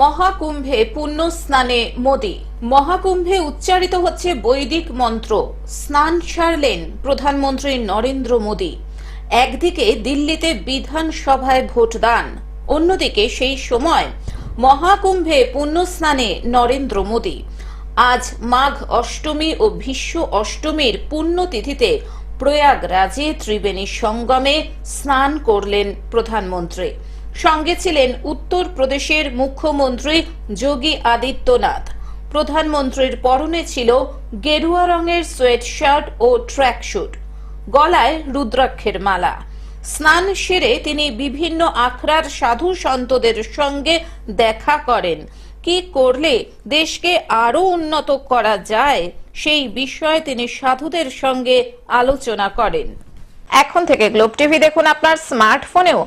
মহাকুম্ভে পুণ্য স্নানে মোদী। মহাকুম্ভে উচ্চারিত হচ্ছে বৈদিক মন্ত্র। স্নান সারলেন প্রধানমন্ত্রী নরেন্দ্র মোদী। একদিকে দিল্লিতে বিধানসভায় ভোটদান, অন্যদিকে সেই সময় মহাকুম্ভে পুণ্য স্নানে নরেন্দ্র মোদী। আজ মাঘ অষ্টমী ও ভীষ্ম অষ্টমীর পুণ্যতিথিতে প্রয়াগরাজে ত্রিবেণী সঙ্গমে স্নান করলেন প্রধানমন্ত্রী। সঙ্গে ছিলেন উত্তরপ্রদেশের মুখ্যমন্ত্রী যোগী আদিত্যনাথ। প্রধানমন্ত্রীর পরনে ছিল গেরুয়া রঙের সোয়েট শার্ট ও ট্র্যাক গলায় রুদ্রাক্ষের মালা। স্নান সেরে তিনি বিভিন্ন আখড়ার সাধু সন্তদের সঙ্গে দেখা করেন। কি করলে দেশকে আরও উন্নত করা যায়, সেই বিষয়ে তিনি সাধুদের সঙ্গে আলোচনা করেন। এখন থেকে গ্লোব টিভি দেখুন আপনার স্মার্টফোনেও।